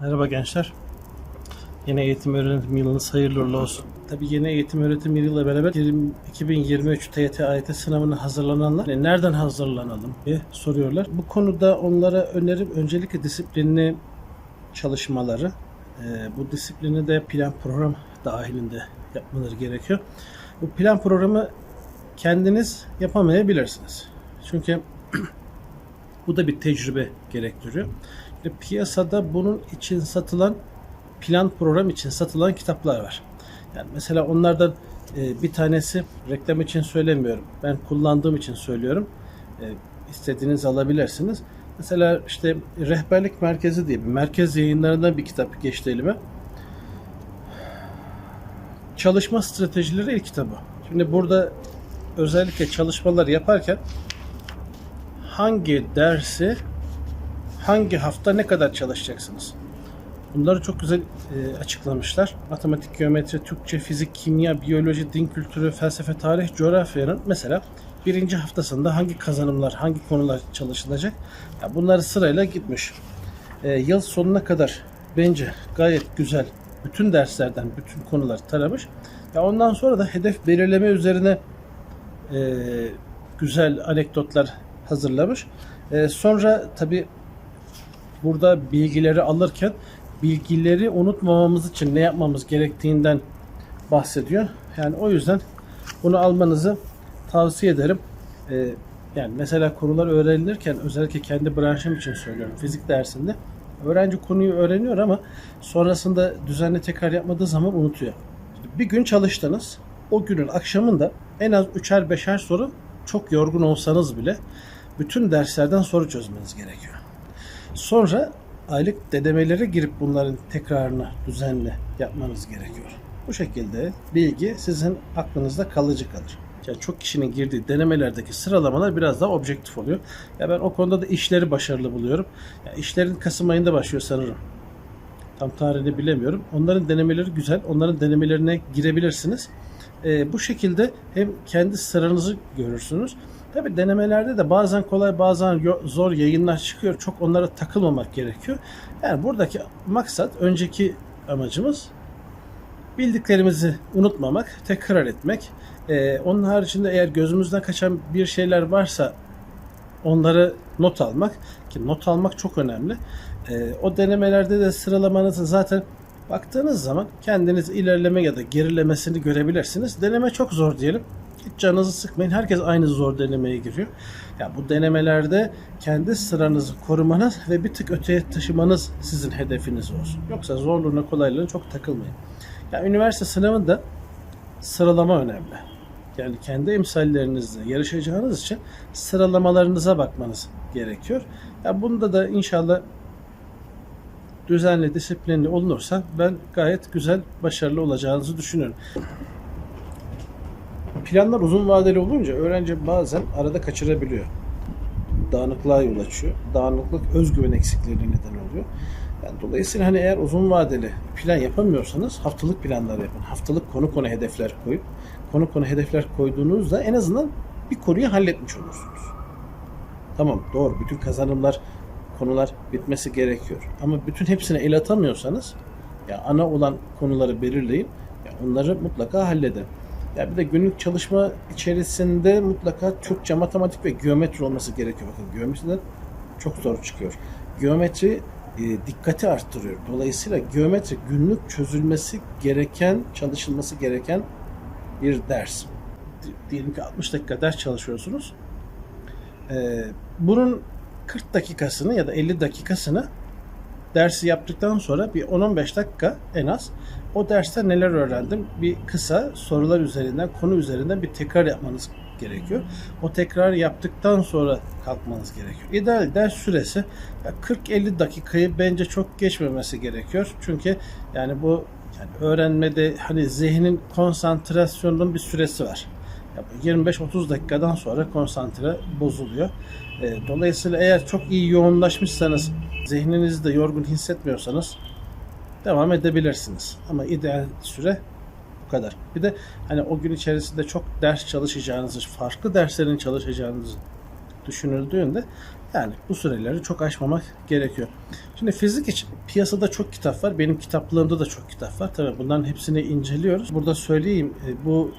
Merhaba gençler. Yeni eğitim öğretim yılınız hayırlı olsun. Tabii yeni eğitim öğretim yılıyla beraber 20 2023 TYT AYT sınavına hazırlananlar "E, nereden hazırlanalım diye soruyorlar. Bu konuda onlara önerim öncelikle disiplinli çalışmaları. e, bu disiplini de plan program dahilinde yapmaları gerekiyor. Bu plan programı kendiniz yapamayabilirsiniz. Çünkü bu da bir tecrübe gerektiriyor. Piyasada bunun için satılan plan program için satılan kitaplar var. Yani mesela onlardan e, bir tanesi reklam için söylemiyorum. Ben kullandığım için söylüyorum. E, istediğiniz alabilirsiniz. Mesela işte Rehberlik Merkezi diye bir merkez yayınlarından bir kitap geçti elime. Çalışma Stratejileri ilk kitabı. Şimdi burada özellikle çalışmalar yaparken hangi dersi hangi hafta ne kadar çalışacaksınız? Bunları çok güzel e, açıklamışlar. Matematik, geometri, Türkçe, fizik, kimya, biyoloji, din kültürü, felsefe, tarih, coğrafyanın mesela birinci haftasında hangi kazanımlar, hangi konular çalışılacak? Ya bunları sırayla gitmiş. E, yıl sonuna kadar bence gayet güzel bütün derslerden bütün konular taramış. Ya ondan sonra da hedef belirleme üzerine e, güzel anekdotlar hazırlamış. E, sonra tabi burada bilgileri alırken bilgileri unutmamamız için ne yapmamız gerektiğinden bahsediyor. Yani o yüzden bunu almanızı tavsiye ederim. E, yani mesela konular öğrenilirken özellikle kendi branşım için söylüyorum. Fizik dersinde öğrenci konuyu öğreniyor ama sonrasında düzenli tekrar yapmadığı zaman unutuyor. Bir gün çalıştınız. O günün akşamında en az üçer beşer soru çok yorgun olsanız bile bütün derslerden soru çözmeniz gerekiyor. Sonra aylık denemelere girip bunların tekrarını düzenli yapmanız gerekiyor. Bu şekilde bilgi sizin aklınızda kalıcı kalır. Yani çok kişinin girdiği denemelerdeki sıralamalar biraz daha objektif oluyor. Ya ben o konuda da işleri başarılı buluyorum. Ya işlerin Kasım ayında başlıyor sanırım. Tam tarihini bilemiyorum. Onların denemeleri güzel. Onların denemelerine girebilirsiniz. Ee, bu şekilde hem kendi sıranızı görürsünüz. Tabi denemelerde de bazen kolay bazen zor yayınlar çıkıyor. Çok onlara takılmamak gerekiyor. Yani buradaki maksat önceki amacımız bildiklerimizi unutmamak, tekrar etmek. Ee, onun haricinde eğer gözümüzden kaçan bir şeyler varsa onları not almak ki not almak çok önemli. Ee, o denemelerde de sıralamanızı zaten baktığınız zaman kendiniz ilerleme ya da gerilemesini görebilirsiniz. Deneme çok zor diyelim. Hiç canınızı sıkmayın. Herkes aynı zor denemeye giriyor. Ya bu denemelerde kendi sıranızı korumanız ve bir tık öteye taşımanız sizin hedefiniz olsun. Yoksa zorluğuna kolaylığına çok takılmayın. Ya üniversite sınavında sıralama önemli. Yani kendi emsallerinizle yarışacağınız için sıralamalarınıza bakmanız gerekiyor. Ya bunda da inşallah düzenli, disiplinli olunursa ben gayet güzel, başarılı olacağınızı düşünüyorum. Planlar uzun vadeli olunca öğrenci bazen arada kaçırabiliyor. Dağınıklığa yol açıyor. Dağınıklık özgüven eksikliğine neden oluyor. Yani dolayısıyla hani eğer uzun vadeli plan yapamıyorsanız haftalık planlar yapın. Haftalık konu konu hedefler koyup konu konu hedefler koyduğunuzda en azından bir konuyu halletmiş olursunuz. Tamam doğru bütün kazanımlar konular bitmesi gerekiyor. Ama bütün hepsine el atamıyorsanız ya ana olan konuları belirleyin. Ya onları mutlaka halledin. Ya bir de günlük çalışma içerisinde mutlaka Türkçe, matematik ve geometri olması gerekiyor. Bakın geometriden çok zor çıkıyor. Geometri e, dikkati arttırıyor. Dolayısıyla geometri günlük çözülmesi gereken, çalışılması gereken bir ders. Di- Diyelim ki 60 dakika ders çalışıyorsunuz. Ee, bunun 40 dakikasını ya da 50 dakikasını dersi yaptıktan sonra bir 10-15 dakika en az o derste neler öğrendim bir kısa sorular üzerinden konu üzerinden bir tekrar yapmanız gerekiyor. O tekrar yaptıktan sonra kalkmanız gerekiyor. İdeal ders süresi ya 40-50 dakikayı bence çok geçmemesi gerekiyor. Çünkü yani bu yani öğrenmede hani zihnin konsantrasyonunun bir süresi var. Ya 25-30 dakikadan sonra konsantre bozuluyor. Dolayısıyla eğer çok iyi yoğunlaşmışsanız, zihninizi de yorgun hissetmiyorsanız devam edebilirsiniz. Ama ideal süre bu kadar. Bir de hani o gün içerisinde çok ders çalışacağınızı, farklı derslerin çalışacağınızı düşünüldüğünde yani bu süreleri çok aşmamak gerekiyor. Şimdi fizik için piyasada çok kitap var. Benim kitaplığımda da çok kitap var. Tabii bunların hepsini inceliyoruz. Burada söyleyeyim e, bu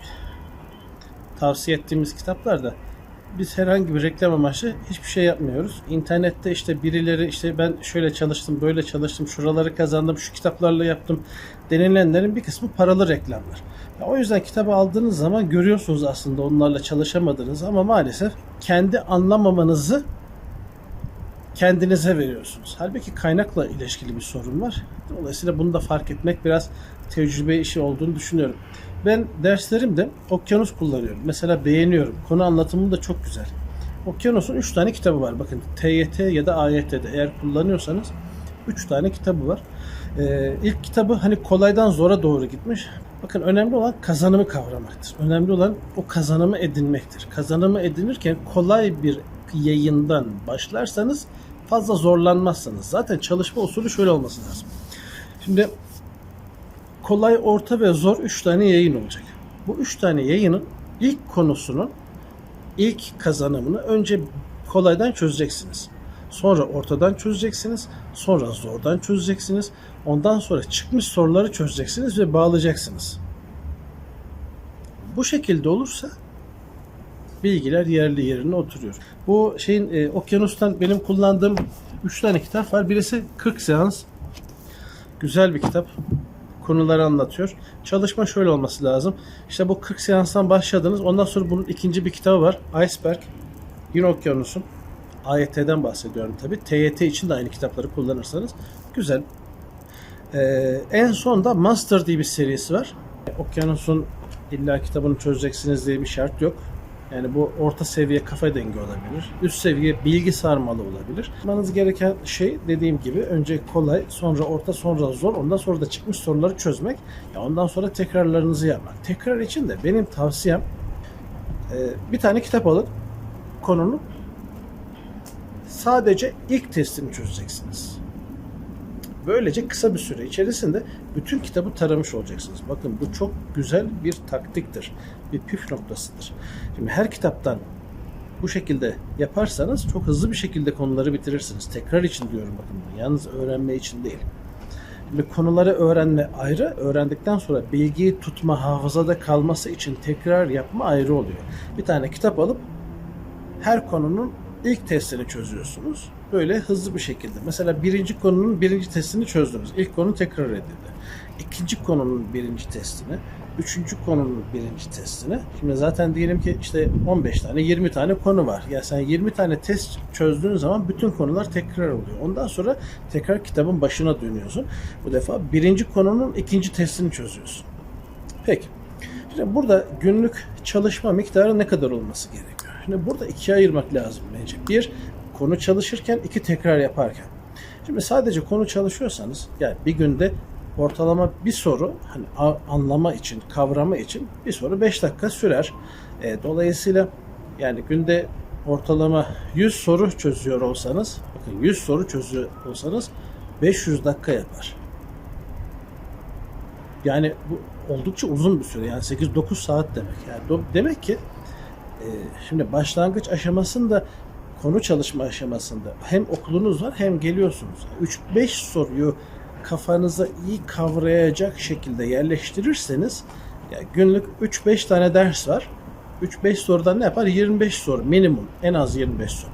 tavsiye ettiğimiz kitaplarda biz herhangi bir reklam amaçlı hiçbir şey yapmıyoruz. İnternette işte birileri işte ben şöyle çalıştım, böyle çalıştım, şuraları kazandım, şu kitaplarla yaptım denilenlerin bir kısmı paralı reklamlar. Ya o yüzden kitabı aldığınız zaman görüyorsunuz aslında onlarla çalışamadığınızı ama maalesef kendi anlamamanızı kendinize veriyorsunuz. Halbuki kaynakla ilişkili bir sorun var. Dolayısıyla bunu da fark etmek biraz tecrübe işi olduğunu düşünüyorum. Ben derslerimde okyanus kullanıyorum. Mesela beğeniyorum. Konu anlatımı da çok güzel. Okyanus'un 3 tane kitabı var. Bakın TYT ya da AYT'de eğer kullanıyorsanız 3 tane kitabı var. Ee, ilk kitabı hani kolaydan zora doğru gitmiş. Bakın önemli olan kazanımı kavramaktır. Önemli olan o kazanımı edinmektir. Kazanımı edinirken kolay bir yayından başlarsanız fazla zorlanmazsınız. Zaten çalışma usulü şöyle olması lazım. Şimdi kolay, orta ve zor 3 tane yayın olacak. Bu 3 tane yayının ilk konusunun ilk kazanımını önce kolaydan çözeceksiniz. Sonra ortadan çözeceksiniz. Sonra zordan çözeceksiniz. Ondan sonra çıkmış soruları çözeceksiniz ve bağlayacaksınız. Bu şekilde olursa bilgiler yerli yerine oturuyor. Bu şeyin e, Okyanus'tan benim kullandığım 3 tane kitap var. Birisi 40 seans. Güzel bir kitap. Konuları anlatıyor. Çalışma şöyle olması lazım. İşte bu 40 seanstan başladınız. Ondan sonra bunun ikinci bir kitabı var. Iceberg. Yine Okyanus'un. AYT'den bahsediyorum tabi. TYT için de aynı kitapları kullanırsanız güzel. Ee, en son da Master diye bir serisi var. Okyanus'un illa kitabını çözeceksiniz diye bir şart yok. Yani bu orta seviye kafa dengi olabilir. Üst seviye bilgi sarmalı olabilir. Yapmanız gereken şey dediğim gibi önce kolay, sonra orta, sonra zor. Ondan sonra da çıkmış soruları çözmek. Ya ondan sonra tekrarlarınızı yapmak. Tekrar için de benim tavsiyem e, bir tane kitap alın. Konunun sadece ilk testini çözeceksiniz. Böylece kısa bir süre içerisinde bütün kitabı taramış olacaksınız. Bakın bu çok güzel bir taktiktir. Bir püf noktasıdır. Şimdi her kitaptan bu şekilde yaparsanız çok hızlı bir şekilde konuları bitirirsiniz. Tekrar için diyorum bakın. bunu. Yalnız öğrenme için değil. Şimdi konuları öğrenme ayrı, öğrendikten sonra bilgiyi tutma, hafızada kalması için tekrar yapma ayrı oluyor. Bir tane kitap alıp her konunun ilk testini çözüyorsunuz. Böyle hızlı bir şekilde. Mesela birinci konunun birinci testini çözdünüz. İlk konu tekrar edildi. İkinci konunun birinci testini, üçüncü konunun birinci testini. Şimdi zaten diyelim ki işte 15 tane, 20 tane konu var. Ya sen 20 tane test çözdüğün zaman bütün konular tekrar oluyor. Ondan sonra tekrar kitabın başına dönüyorsun. Bu defa birinci konunun ikinci testini çözüyorsun. Peki. Şimdi burada günlük çalışma miktarı ne kadar olması gerekiyor? Şimdi burada ikiye ayırmak lazım bence. Bir, konu çalışırken, iki tekrar yaparken. Şimdi sadece konu çalışıyorsanız, yani bir günde ortalama bir soru hani anlama için, kavrama için bir soru 5 dakika sürer. E, dolayısıyla yani günde ortalama 100 soru çözüyor olsanız, bakın 100 soru çözüyor olsanız 500 dakika yapar. Yani bu oldukça uzun bir süre. Yani 8-9 saat demek. Yani demek ki e, şimdi başlangıç aşamasında konu çalışma aşamasında hem okulunuz var hem geliyorsunuz. 3-5 soruyu kafanıza iyi kavrayacak şekilde yerleştirirseniz yani günlük 3-5 tane ders var. 3-5 sorudan ne yapar? 25 soru minimum. En az 25 soru.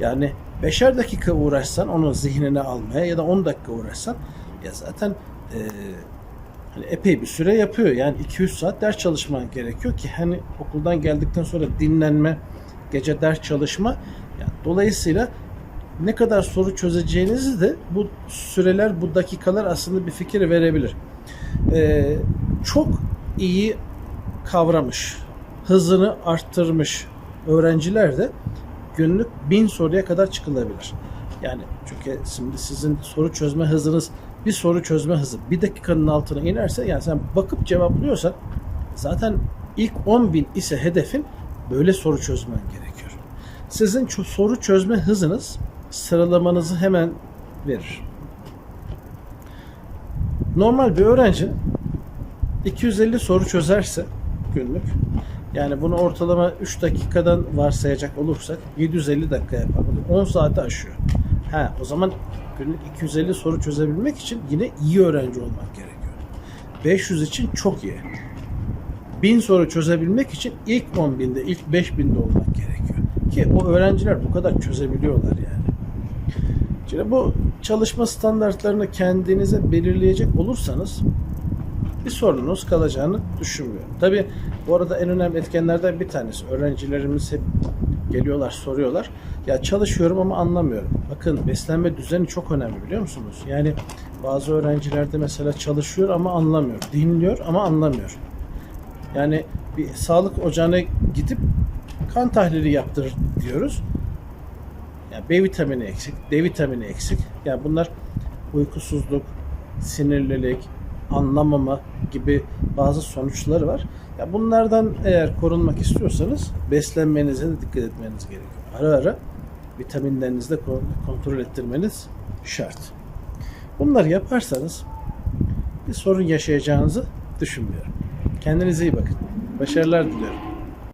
Yani 5'er dakika uğraşsan onu zihnine almaya ya da 10 dakika uğraşsan ya zaten e, hani epey bir süre yapıyor. Yani 200 saat ders çalışman gerekiyor ki hani okuldan geldikten sonra dinlenme, gece ders çalışma. Yani dolayısıyla ne kadar soru çözeceğinizi de bu süreler, bu dakikalar aslında bir fikir verebilir. Ee, çok iyi kavramış, hızını arttırmış öğrenciler de günlük bin soruya kadar çıkılabilir. Yani çünkü şimdi sizin soru çözme hızınız bir soru çözme hızı bir dakikanın altına inerse yani sen bakıp cevaplıyorsan zaten ilk 10 bin ise hedefin böyle soru çözmen gerekiyor. Sizin soru çözme hızınız sıralamanızı hemen verir. Normal bir öğrenci 250 soru çözerse günlük Yani bunu ortalama 3 dakikadan varsayacak olursak 750 dakika yapar. Bu 10 saati aşıyor. Ha, o zaman günlük 250 soru çözebilmek için yine iyi öğrenci olmak gerekiyor. 500 için çok iyi. 1000 soru çözebilmek için ilk 10.000'de, ilk 5000'de olmak gerekiyor. Ki o öğrenciler bu kadar çözebiliyorlar yani. Şimdi bu çalışma standartlarını kendinize belirleyecek olursanız bir sorunuz kalacağını düşünmüyorum. Tabi bu arada en önemli etkenlerden bir tanesi. Öğrencilerimiz hep geliyorlar soruyorlar. Ya çalışıyorum ama anlamıyorum. Bakın beslenme düzeni çok önemli biliyor musunuz? Yani bazı öğrencilerde mesela çalışıyor ama anlamıyor. Dinliyor ama anlamıyor. Yani bir sağlık ocağına gidip kan tahlili yaptır diyoruz. Yani B vitamini eksik, D vitamini eksik. Yani bunlar uykusuzluk, sinirlilik, anlamama gibi bazı sonuçları var. Ya bunlardan eğer korunmak istiyorsanız beslenmenize de dikkat etmeniz gerekiyor. Ara ara vitaminlerinizi de ko- kontrol ettirmeniz şart. Bunları yaparsanız bir sorun yaşayacağınızı düşünmüyorum. Kendinize iyi bakın. Başarılar diliyorum.